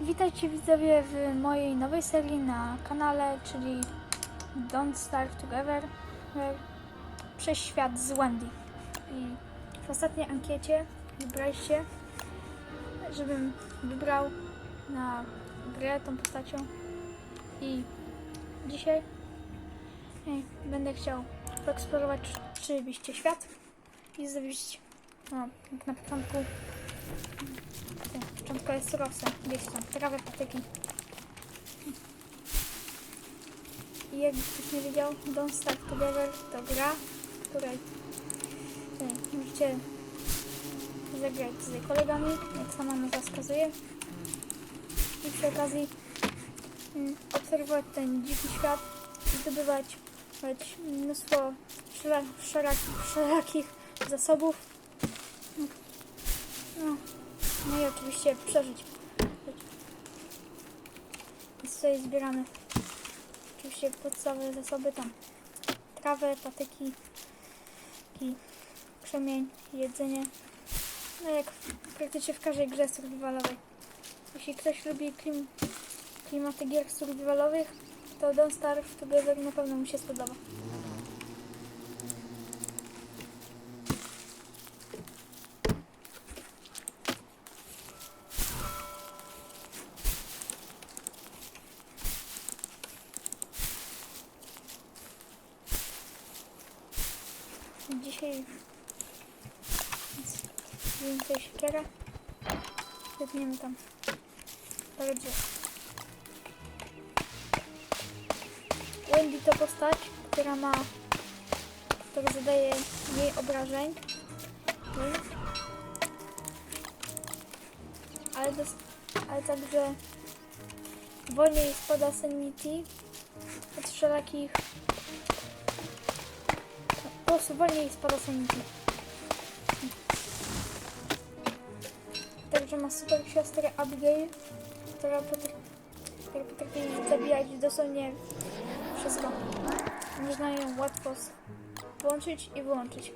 Witajcie widzowie w mojej nowej serii na kanale, czyli Don't Starve Together przez świat z Wendy. I w ostatniej ankiecie wybraliście, żebym wybrał na grę tą postacią i dzisiaj e, będę chciał poeksplorować oczywiście świat i zrobić, no, jak na początku Początkowo jest surowce, gdzieś tam, trawę, patyki. I jakby ktoś nie wiedział, Don't Starve Together to gra, w której e, możecie zagrać z kolegami, jak sama nazwa wskazuje. I przy okazji mm, obserwować ten dziki świat zdobywać mnóstwo wszela- wszelakich, wszelakich zasobów. No, no i oczywiście przeżyć. Więc tutaj zbieramy oczywiście podstawowe zasoby tam. Trawę, patyki, krzemień, jedzenie. No jak praktycznie w każdej grze survivalowej. Jeśli ktoś lubi klim, klimaty gier survivalowych, to Don't Starve Together na pewno mu się spodoba. Dzisiaj więcej siekierę. Wytniemy tam parę drzew. Wendy to postać, która ma, która zadaje mniej obrażeń. Mm. Ale, dos, ale także wolniej spada sanity od wszelakich wolniej spada sanity. Także ma super siostrę Abigail, która potrafi, która potrafi zabijać dosłownie wszystko. Można ją łatwo włączyć i wyłączyć.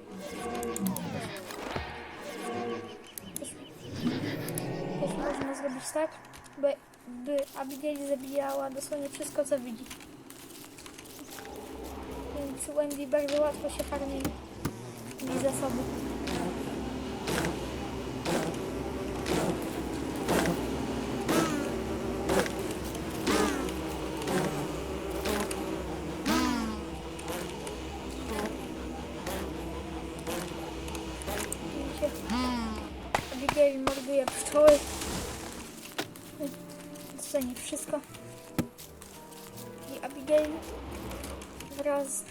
Też można zrobić tak, by, by Abigail zabijała dosłownie wszystko, co widzi. Więc Wendy bardzo łatwo się farmi zasoby. Abigail morduje pszczoły. Doceni wszystko. I Abigail wraz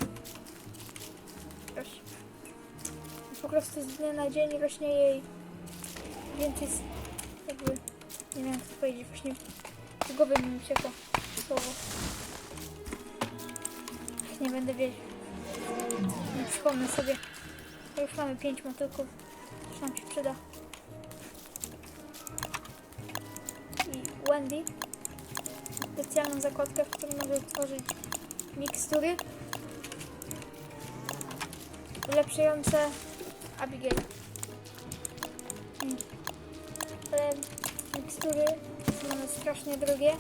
z dnia na dzień rośnie jej więcej jakby nie wiem to powiedzieć właśnie z głowy mi uciekło słowo. Nie będę wiedział nie przypomnę sobie. Już mamy pięć motylków. Już nam się przyda. I Wendy. Specjalną zakładkę, w której może tworzyć mikstury. Ulepszające Abigail. Mm. Te mikstury są strasznie drogie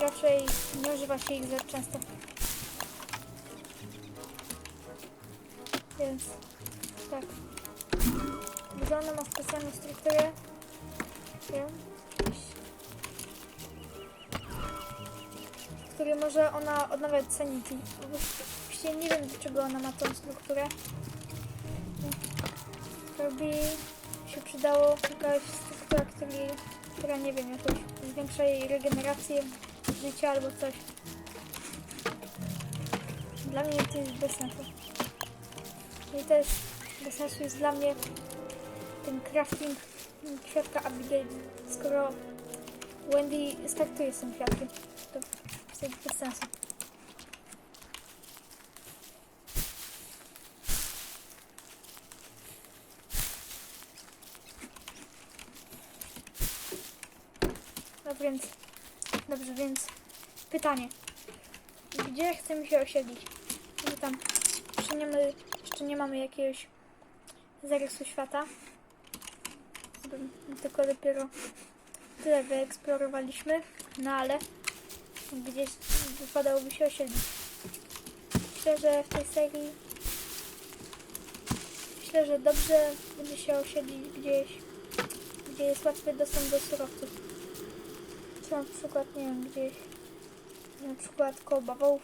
raczej nie używa się ich za często. Więc tak. Wygląda ma specjalną strukturę. Wiem. W której może ona odnawiać sanity. Właściwie nie wiem, dlaczego ona ma tą strukturę. By się przydało jakaś struktura, której, która nie wiem, jakoś zwiększa jej regenerację życia albo coś. Dla mnie to jest bez sensu. I też bez sensu jest dla mnie ten crafting kwiatka Abigail, skoro Wendy startuje z tym kwiatkiem. To jest bez sensu. No więc, dobrze, więc pytanie. Gdzie chcemy się osiedlić? Gdzie tam? Jeszcze nie, mamy, jeszcze nie mamy jakiegoś zarysu świata. Tylko dopiero tyle wyeksplorowaliśmy, no ale gdzieś wypadałoby się osiedlić. Myślę, że w tej serii myślę, że dobrze będzie się osiedlić gdzieś, gdzie jest łatwy dostęp do surowców. Czy na przykład, nie wiem, gdzieś na przykład koło bawołów.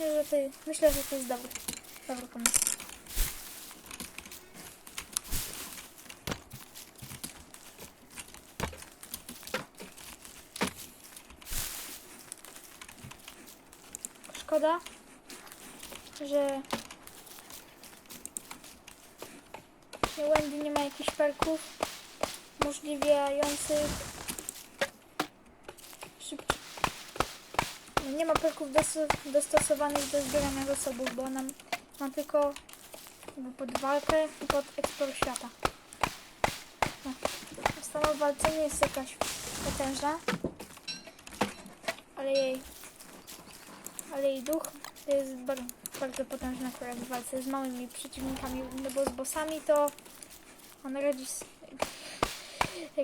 Myślę, że to, myślę, że to jest dobry, dobry pomysł. Szkoda, że Wendy nie ma jakichś perków umożliwiających szybki. No nie ma perków dos- dostosowanych do zbierania zasobów, bo nam ma tylko pod walkę i pod eksport świata. No. Sama w walce nie jest jakaś potężna, ale jej ale jej duch jest bardzo, bardzo potężny akurat w walce z małymi przeciwnikami, no bo z bossami to on radzi,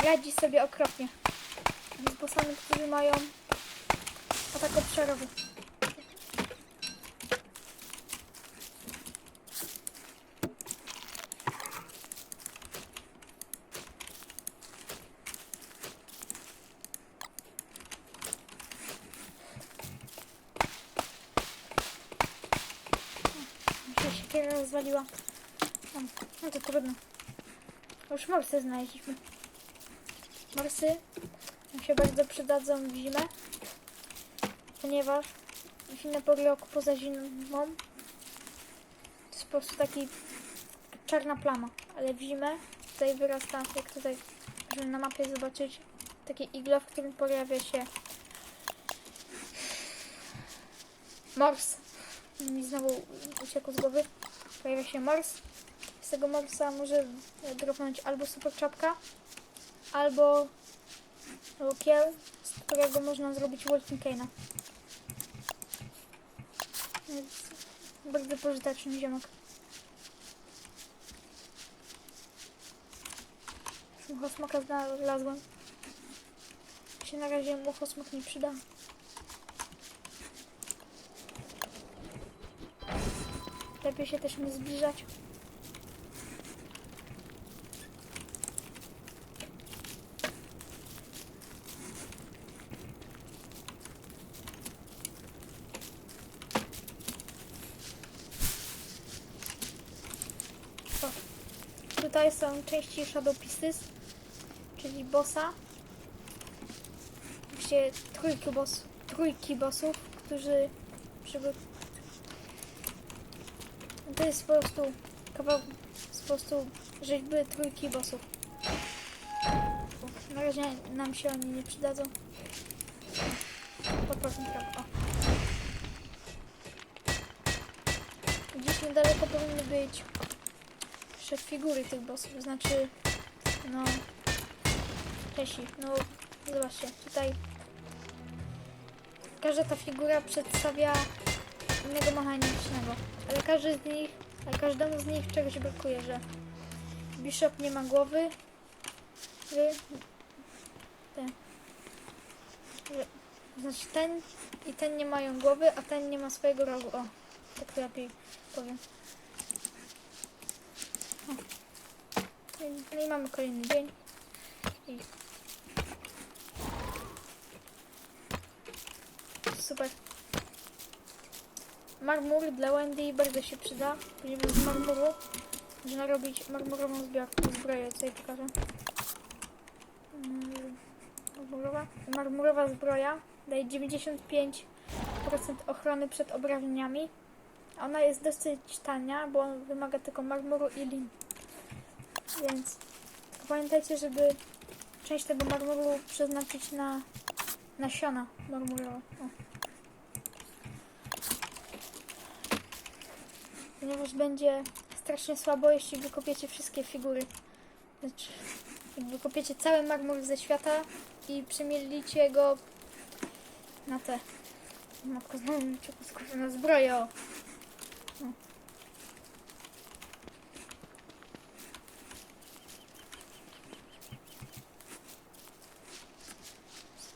radzi sobie okropnie. Z bossami, którzy mają atak obszarowy. Mi się siekiera rozwaliła. No to trudno. Już morsy znaleźliśmy. Morsy nam się bardzo przydadzą w zimę, ponieważ inne pory roku poza zimą to jest po prostu taki czarna plama, ale w zimę tutaj wyrasta, jak tutaj możemy na mapie zobaczyć, takie iglo, w którym pojawia się mors. Mi znowu uciekł z głowy. Pojawia się mors. Z tego morsa może dropnąć albo super czapka, albo lukier, z którego można zrobić Walking Cane'a. Więc bardzo pożyteczny ziomek. Muchosmoka znalazłem. Się na razie muchosmok nie przyda. Lepiej się też nie zbliżać. O, Są części Shadow Pieces, czyli bossa, gdzie trójki, boss, trójki bossów, którzy przyby... To jest po prostu kawał, jest po prostu rzeźby trójki bossów. Na razie nam się oni nie przydadzą. Poproszę prawo. O. Gdzieś niedaleko powinny być jeszcze figury tych bossów, znaczy no Czesi, no zobaczcie, tutaj każda ta figura przedstawia innego mechanicznego, ale każdy z nich, ale każdemu z nich czegoś brakuje, że Bishop nie ma głowy, że, ten, że, znaczy ten i ten nie mają głowy, a ten nie ma swojego rogu, o, tak lepiej powiem. No i mamy kolejny dzień. I... Super. Marmur dla Wendy bardzo się przyda, ponieważ z marmuru można robić marmurową zbiorkę, zbroję, co pokażę. Mm, Marmurowa, marmurowa zbroja daje 95% ochrony przed obrażeniami. Ona jest dosyć tania, bo wymaga tylko marmuru i lin. Więc pamiętajcie, żeby część tego marmuru przeznaczyć na nasiona marmurowe. Ponieważ będzie strasznie słabo, jeśli wykopiecie wszystkie figury. Znaczy, jak wykopiecie cały marmur ze świata i przemielicie go na te. Matko, znowu mi na zbroję.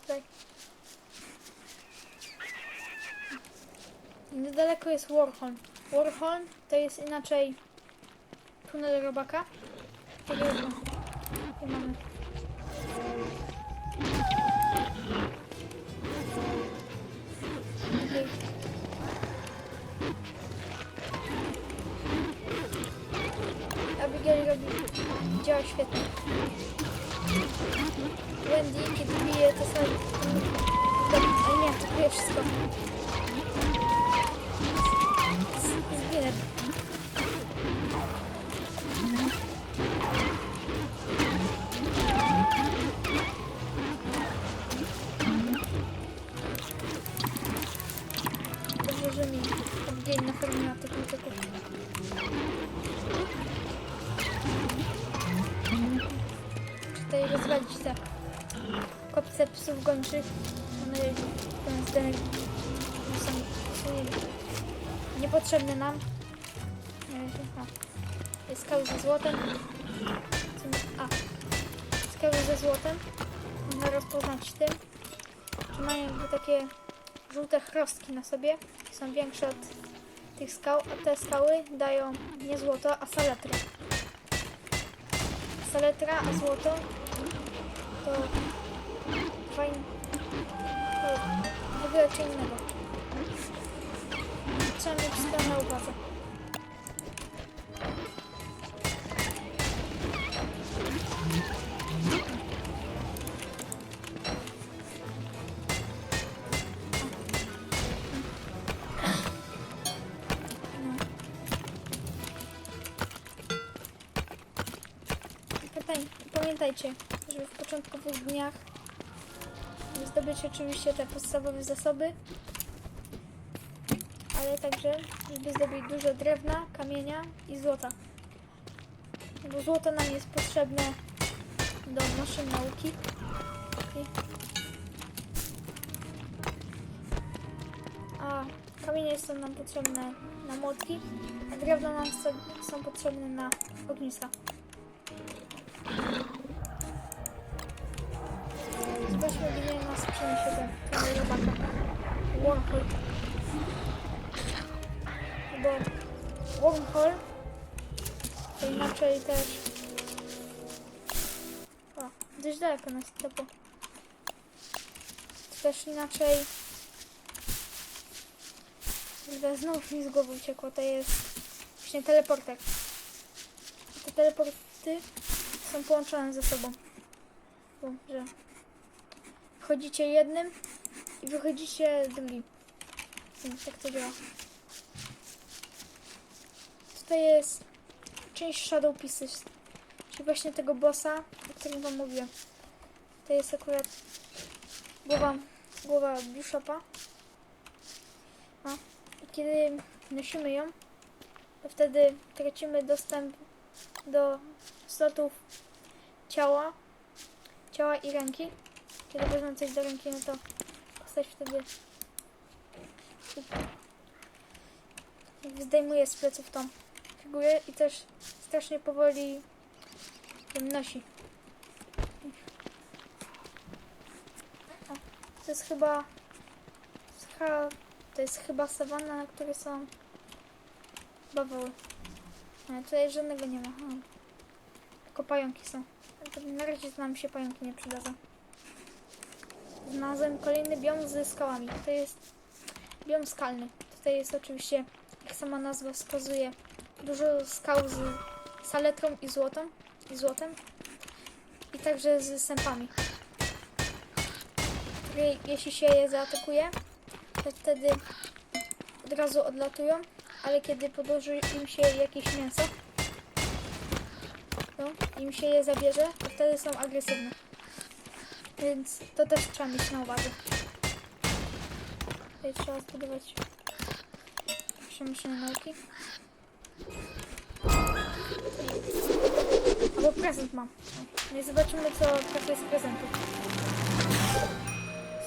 Tutaj. Niedaleko jest Warholm. Warholm to jest inaczej tunel robaka. Tego mamy. Abigail robi, działa świetnie. Wendy, kiedy bije, to sobie... Ale nie, atakuje wszystko. Z- Zginę. Dobrze, że mi Abigail nafarmiła tych muzyków. Te kopce psów gończych. Mam nadzieję, że ten są, niepotrzebne nam. Skały ze złotem. A. Skały ze złotem. Można rozpoznać tym. Że mają jakby takie żółte chrostki na sobie. Są większe od tych skał, a te skały dają nie złoto, a saletrę. Saletra, a złoto to fajne. W ogóle co innego. To na uwadze. Pamiętaj, pamiętajcie, że w początkowych dniach zdobyć oczywiście te podstawowe zasoby, ale także, żeby zdobyć dużo drewna, kamienia i złota. Bo złoto nam jest potrzebne do maszyn nauki. A kamienie są nam potrzebne na młotki, a drewno nam są potrzebne na ogniska. Robaka. Wormhole. Bo Wormhole to inaczej też... O, dość daleko nas to To też inaczej... Kurde, Znów mi z głowy uciekło, to jest właśnie teleporter. Te teleporty są połączone ze sobą. Bo, że wchodzicie jednym i wychodzicie drugim. Więc tak to działa. Tutaj jest część Shadow Pieces, czyli właśnie tego bossa, o którym wam mówiłem. To jest akurat głowa, głowa Bishopa. A, i kiedy nosimy ją, to wtedy tracimy dostęp do slotów ciała, ciała i ręki. Kiedy weźmę coś do ręki, no to postać wtedy zdejmuje z pleców tą figurę i też strasznie powoli nosi. To jest chyba to jest chyba sawanna, na której są bawoły. Ale tutaj żadnego nie ma. O. Tylko pająki są. Na razie nam się pająki nie przydadzą. Znalazłem kolejny biom ze skałami. To jest biom skalny. Tutaj jest oczywiście, jak sama nazwa wskazuje, dużo skał z saletrą i złotem, i złotem. I także z sępami. Jeśli się je zaatakuje, to wtedy od razu odlatują, ale kiedy podłoży im się jakieś mięso, to im się je zabierze, to wtedy są agresywne. Więc to też trzeba mieć na uwadze. Tutaj trzeba zbudować przemyślne nauki. Albo prezent mam. No zobaczymy, co trafia z prezentu.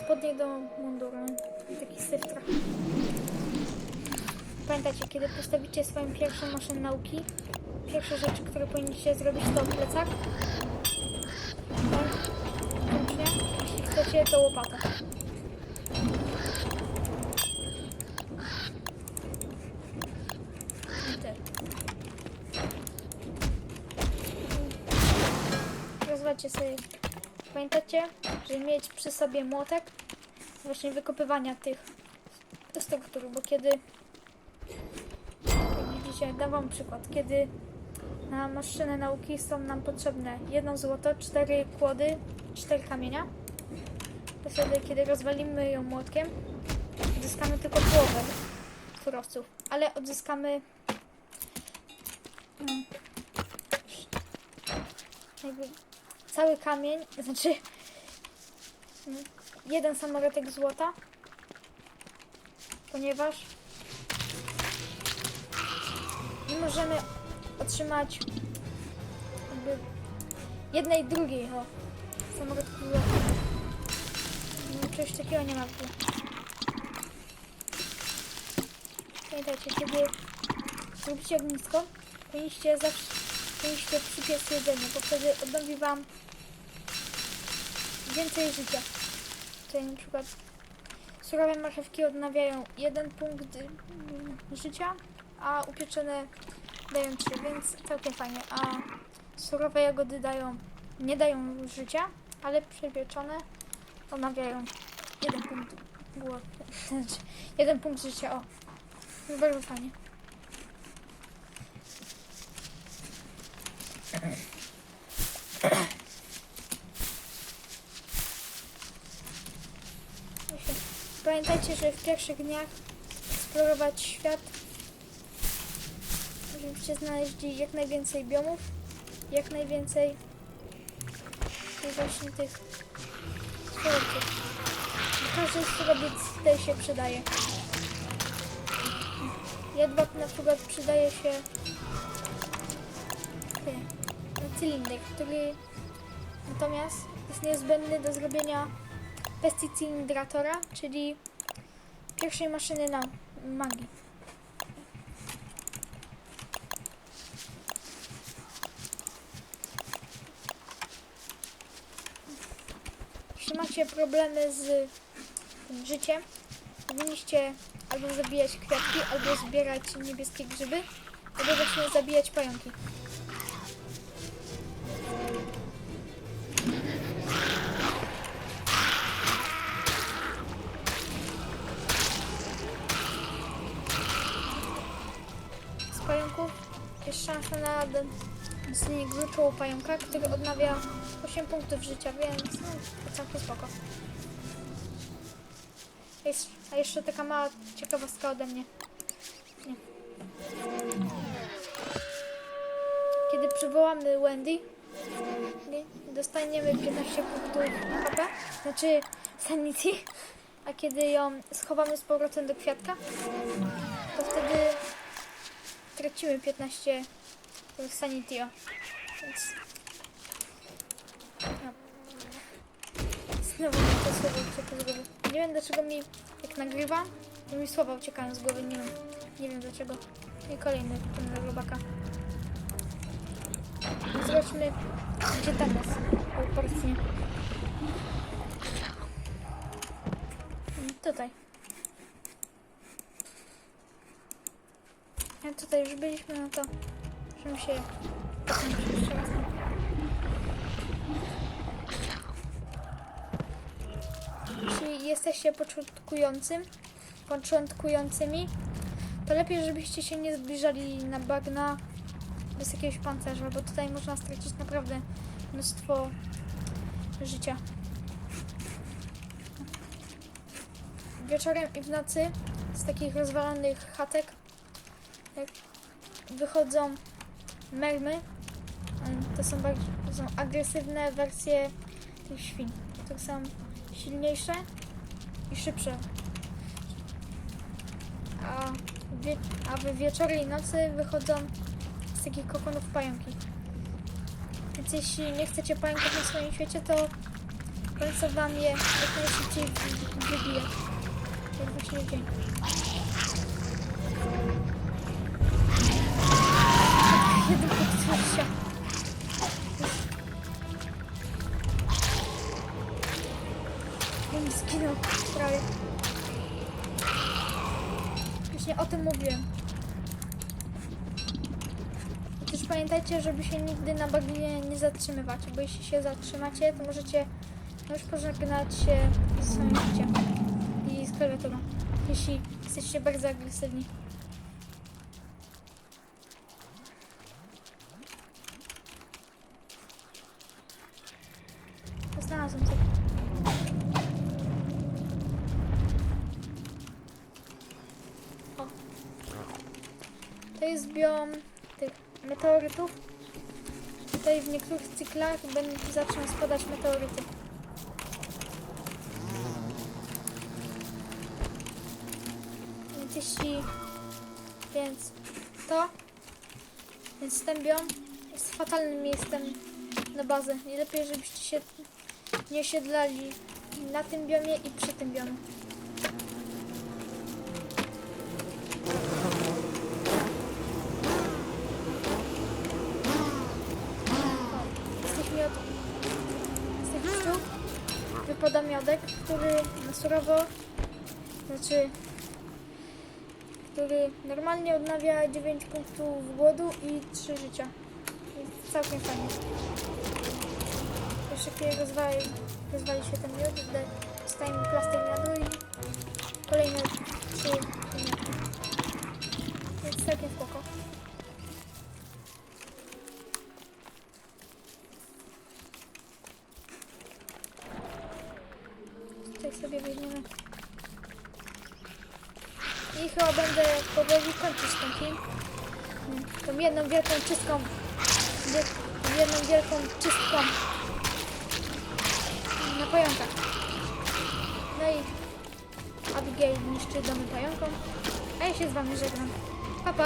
Spodnie do munduru. Taki syf trochę. Pamiętajcie, kiedy postawicie swoją pierwszą maszynę nauki, pierwsze rzeczy, które powinniście zrobić, to plecak. chcecie, to łopata. Rozwalcie sobie. Pamiętacie, żeby mieć przy sobie młotek właśnie wykopywania tych struktur, bo kiedy widzicie, dam wam przykład, kiedy na maszynę nauki są nam potrzebne jedno złoto, cztery kłody, cztery kamienia to wtedy, kiedy rozwalimy ją młotkiem, odzyskamy tylko połowę surowców, ale odzyskamy jakby cały kamień, znaczy mm, jeden samorodek złota, ponieważ nie możemy otrzymać jakby jednej drugiej o, złota. Czegoś takiego nie ma tu. Pamiętajcie, kiedy zrobicie ognisko, powinniście zawsze powinniście przypiec jedzenie, bo wtedy odnowi wam więcej życia. Tutaj na przykład surowe marchewki odnawiają jeden punkt życia, a upieczone dają 3, więc całkiem fajnie. A surowe jagody dają, nie dają życia, ale przepieczone odnawiają jeden punkt. Znaczy, jeden punkt życia, o. Jest bardzo fajnie. Pamiętajcie, że w pierwszych dniach eksplorować świat, żebyście znaleźli jak najwięcej biomów, jak najwięcej właśnie tych. Każdy surowiec tutaj się przydaje. Jedwab na przykład przydaje się ty, cylinder, który natomiast jest niezbędny do zrobienia pesticylinderatora, czyli pierwszej maszyny na magii. Jeśli macie problemy z tym życiem, powinniście albo zabijać kwiatki, albo zbierać niebieskie grzyby, albo właśnie zabijać pająki. Z pająków jest szansa na dostanie gruczołu pająka, który odnawia 8 punktów życia, więc no, całkiem spoko. A jeszcze taka mała ciekawostka ode mnie. Nie. Kiedy przywołamy Wendy, nie, dostaniemy 15 punktów HP, znaczy sanity, a kiedy ją schowamy z powrotem do kwiatka, to wtedy tracimy 15 sanity. Więc... No. Znowu to słowo głowy. Nie wiem dlaczego mi, jak nagrywam, to mi słowa uciekają z głowy, nie wiem. Nie wiem dlaczego. I kolejny ten robaka. Zobaczmy, gdzie tam jest. Porcję. Tutaj. A tutaj już byliśmy, no to żebym się jeszcze. Jesteście początkującym, początkującymi, to lepiej, żebyście się nie zbliżali na bagna bez jakiegoś pancerza, bo tutaj można stracić naprawdę mnóstwo życia. Wieczorem i w nocy z takich rozwalonych chatek wychodzą mermy. Em, To są, bardziej, to są agresywne wersje tych świn, które są silniejsze i szybsze. A, wie, a w wieczory i nocy wychodzą z takich kokonów pająki. Więc jeśli nie chcecie pająków na swoim świecie, to końca wam je jak najszybciej wy- wybije. Jak właśnie dzień. Jeden podtwarcia. Pamiętajcie, żeby się nigdy na bagnie nie zatrzymywać, bo jeśli się zatrzymacie, to możecie już pożegnać się ze swoim życiem i z klawiaturą, jeśli jesteście bardzo agresywni. Znalazłem coś. O. To jest biom tych meteorytów. Tutaj w cyklach będą zaczną spadać meteoryty. Jeśli... Więc to... Więc ten biom jest fatalnym miejscem na bazę. Nie lepiej, żebyście się nie osiedlali na tym biomie i przy tym biomie. Miodek, który na surowo, znaczy, który normalnie odnawia 9 punktów głodu i 3 życia. Jest całkiem fajnie. Jeszcze kiedy rozwali, rozwali się ten miód, dostajemy plaster miodu i kolejne 3 Mm, Tą jedną wielką czystką. jedną wielką czystką. Na pająkach. No i Abigail niszczy domy pająkom. A ja się z wami żegnam. Pa pa!